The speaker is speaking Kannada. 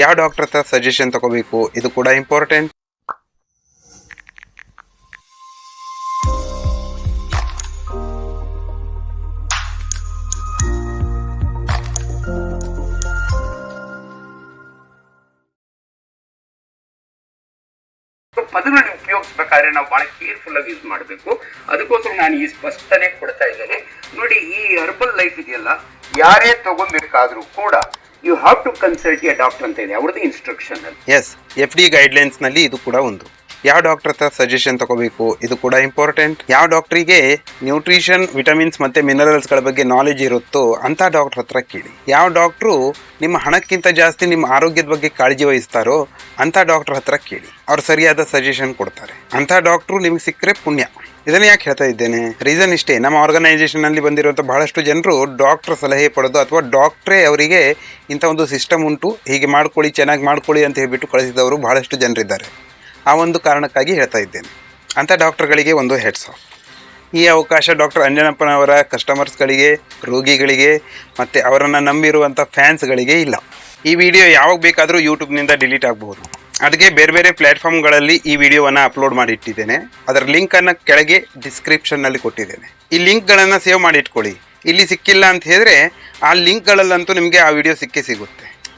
ಯಾವ ಡಾಕ್ಟರ್ ಹತ್ರ ಸಜೆಷನ್ ತಗೋಬೇಕು? ಇದು ಕೂಡ ಇಂಪಾರ್ಟೆಂಟ್ ಪದಗಳನ್ನ ಉಪಯೋಗಿಸ್ಬೇಕಾದ್ರೆ ನಾವು ಬಹಳ ಕೇರ್ಫುಲ್ ಆಗಿ ಯೂಸ್ ಮಾಡಬೇಕು. ಅದಕ್ಕೋಸ್ಕರ ನಾನು ಈ ಸ್ಪಷ್ಟನೆ ಕೊಡ್ತಾ ಇದ್ದೇನೆ. ನೋಡಿ, ಈ ಹರ್ಬಲ್ ಲೈಫ್ ಇದೆಯಲ್ಲ, ಯಾರೇ ತಗೊಂಬೇಕಾದ್ರೂ ಕೂಡ you have to consult a doctor ಅಂತ ಇದೆ, ಅವ್ರದ್ದು ಇನ್ಸ್ಟ್ರಕ್ಷನ್ ಎಸ್ ಎಫ್ ಡಿ ಗೈಡ್ಲೈನ್ಸ್ನಲ್ಲಿ ಇದು ಕೂಡ ಒಂದು. ಯಾವ ಡಾಕ್ಟರ್ ಹತ್ರ ಸಜೆಷನ್ ತಗೋಬೇಕು? ಇದು ಕೂಡ ಇಂಪಾರ್ಟೆಂಟ್ ಯಾವ ಡಾಕ್ಟ್ರಿಗೆ ನ್ಯೂಟ್ರಿಷನ್ ವಿಟಮಿನ್ಸ್ ಮತ್ತು ಮಿನರಲ್ಸ್ಗಳ ಬಗ್ಗೆ ನಾಲೆಜ್ ಇರುತ್ತೋ ಅಂತ ಡಾಕ್ಟರ್ ಹತ್ರ ಕೇಳಿ. ಯಾವ ಡಾಕ್ಟ್ರು ನಿಮ್ಮ ಹಣಕ್ಕಿಂತ ಜಾಸ್ತಿ ನಿಮ್ಮ ಆರೋಗ್ಯದ ಬಗ್ಗೆ ಕಾಳಜಿ ವಹಿಸ್ತಾರೋ ಅಂತ ಡಾಕ್ಟರ್ ಹತ್ರ ಕೇಳಿ. ಅವ್ರು ಸರಿಯಾದ ಸಜೆಷನ್ ಕೊಡ್ತಾರೆ. ಅಂತ ಡಾಕ್ಟ್ರು ನಿಮ್ಗೆ ಸಿಕ್ಕರೆ ಪುಣ್ಯ. ಇದನ್ನ ಯಾಕೆ ಹೇಳ್ತಾ ಇದ್ದೇನೆ? ರೀಸನ್ ಇಷ್ಟೇ. ನಮ್ಮ ಆರ್ಗನೈಸೇಷನ್ ಅಲ್ಲಿ ಬಂದಿರುವಂಥ ಬಹಳಷ್ಟು ಜನರು ಡಾಕ್ಟರ್ ಸಲಹೆ ಪಡೆದು ಅಥವಾ ಡಾಕ್ಟ್ರೇ ಅವರಿಗೆ ಇಂಥ ಒಂದು ಸಿಸ್ಟಮ್ ಉಂಟು, ಹೀಗೆ ಮಾಡ್ಕೊಳ್ಳಿ, ಚೆನ್ನಾಗಿ ಮಾಡ್ಕೊಳ್ಳಿ ಅಂತ ಹೇಳ್ಬಿಟ್ಟು ಕಳಿಸಿದವರು ಬಹಳಷ್ಟು ಜನರಿದ್ದಾರೆ. ಆ ಒಂದು ಕಾರಣಕ್ಕಾಗಿ ಹೇಳ್ತಾ ಇದ್ದೇನೆ. ಅಂಥ ಡಾಕ್ಟರ್ಗಳಿಗೆ ಒಂದು ಹೆಡ್ಸ್ ಆಫ್ ಈ ಅವಕಾಶ ಡಾಕ್ಟರ್ ಅಂಜನಪ್ಪನವರ ಕಸ್ಟಮರ್ಸ್ಗಳಿಗೆ ರೋಗಿಗಳಿಗೆ ಮತ್ತು ಅವರನ್ನು ನಂಬಿರುವಂಥ ಫ್ಯಾನ್ಸ್ಗಳಿಗೆ ಇಲ್ಲ. ಈ ವಿಡಿಯೋ ಯಾವಾಗ ಬೇಕಾದರೂ ಯೂಟ್ಯೂಬ್ನಿಂದ ಡಿಲೀಟ್ ಆಗ್ಬೋದು ಅದಕ್ಕೆ ಬೇರೆ ಬೇರೆ ಪ್ಲ್ಯಾಟ್ಫಾರ್ಮ್ಗಳಲ್ಲಿ ಈ ವಿಡಿಯೋವನ್ನು ಅಪ್ಲೋಡ್ ಮಾಡಿ ಇಟ್ಟಿದ್ದೇನೆ. ಅದರ ಲಿಂಕನ್ನು ಕೆಳಗೆ ಡಿಸ್ಕ್ರಿಪ್ಷನ್ನಲ್ಲಿ ಕೊಟ್ಟಿದ್ದೇನೆ. ಈ ಲಿಂಕ್ಗಳನ್ನು ಸೇವ್ ಮಾಡಿ ಇಟ್ಕೊಳ್ಳಿ. ಇಲ್ಲಿ ಸಿಕ್ಕಿಲ್ಲ ಅಂತ ಹೇಳಿದ್ರೆ ಆ ಲಿಂಕ್ಗಳಲ್ಲಂತೂ ನಿಮಗೆ ಆ ವಿಡಿಯೋ ಸಿಕ್ಕೇ ಸಿಗುತ್ತೆ.